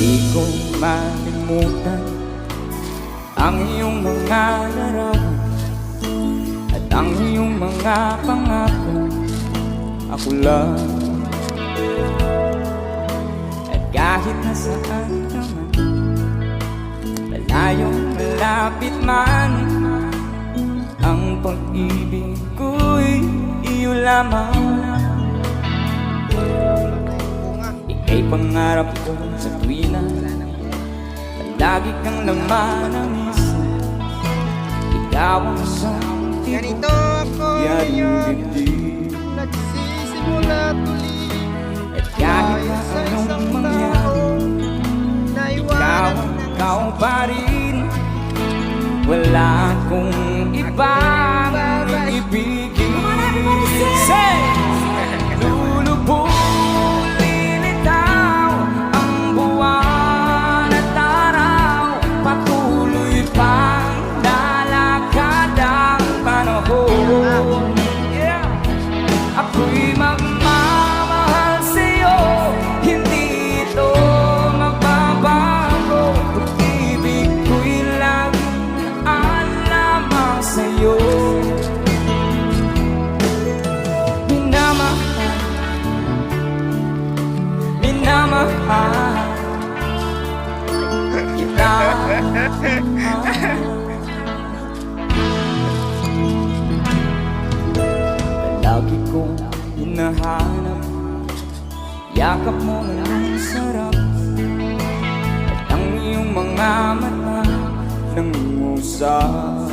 Di ko malimutan Ang iyong mga larawan At ang iyong mga pangako. Ako lang. At kahit nasaan ka man Malayong malapit man Ang pag-ibig ko'y iyo lamang Ika'y pangarap ko sa tuwina Palagi kang naman ang isa Ikaw ang isang Ganito ako ngayon. Nagsisimula tuli At kahit na Sa anong mangyari Ikaw ikaw pa rin. Wala akong Minamahal Kita Lagi kong hinahanap. Yakap mo ang sarap. At ang iyong mga mata Nangungusap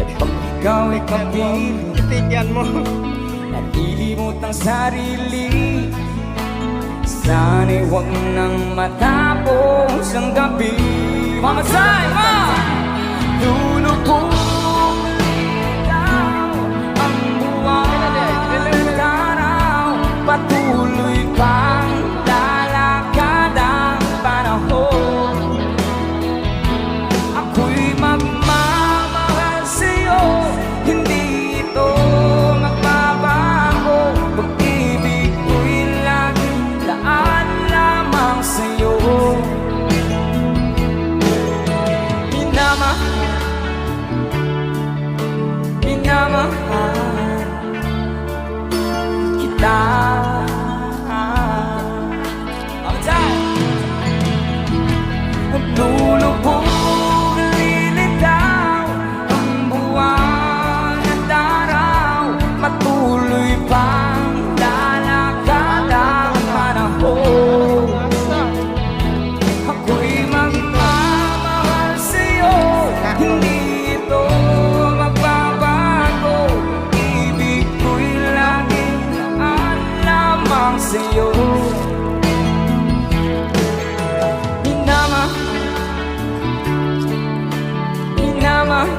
At pag ikaw ay kapiling Tigyan mo. Nalilimot ang sarili Sana'y huwag nang matapos ang gabi Mamasay! Ma! Lulubog ikaw Minamahal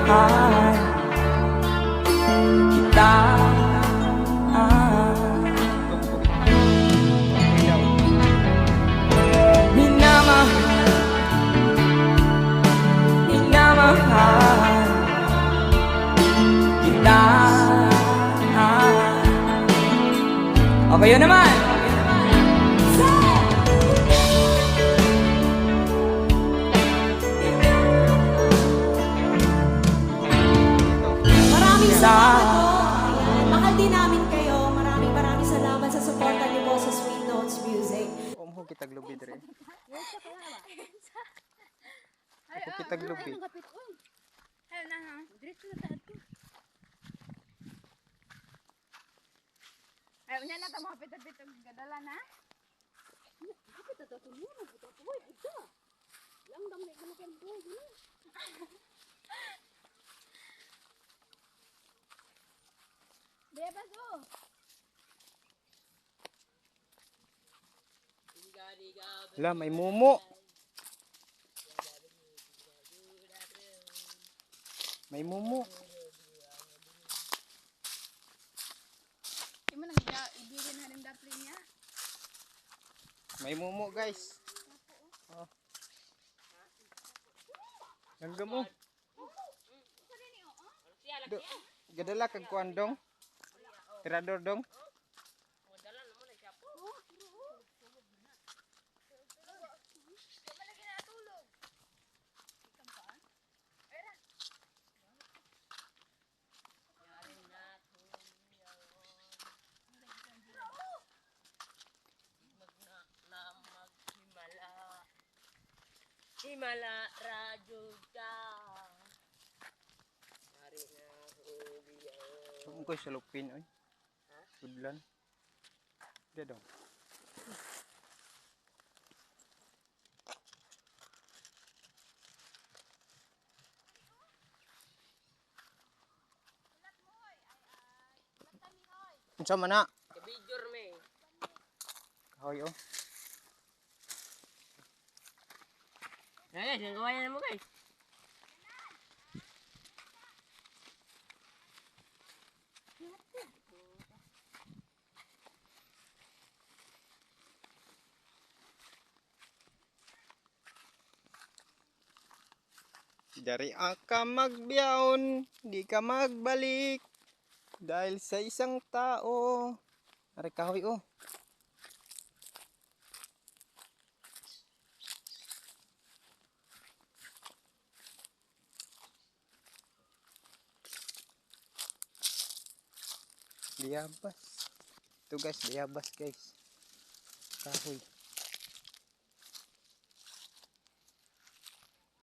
Minamahal Kita. Minamahal. Minamahal. Kita. Okay yun naman kita glubi dire Ako kita glubi Ayun na ha. Diretso na tayo. Ayun na na mga pitag-pitag gadala na. Bebas oh. Wala may mumo May mumo Di mo nang ibigin na rin daplin niya. May mumo guys oh. Langgam mo Do, gadala kag kuan dong. Tirador dong. Simala Rajuda. Mari na huliya. Kung ko salupin Oi. Ha? Dia dong. Unsa man na? Kabijor me. Kahoy oh. Guys, na mo. Dari ka magbiyaon, di ka magbalik. Dahil sa isang tao. Ari kahoy oh. Diabas. Ito guys, diabas guys. Kahoy.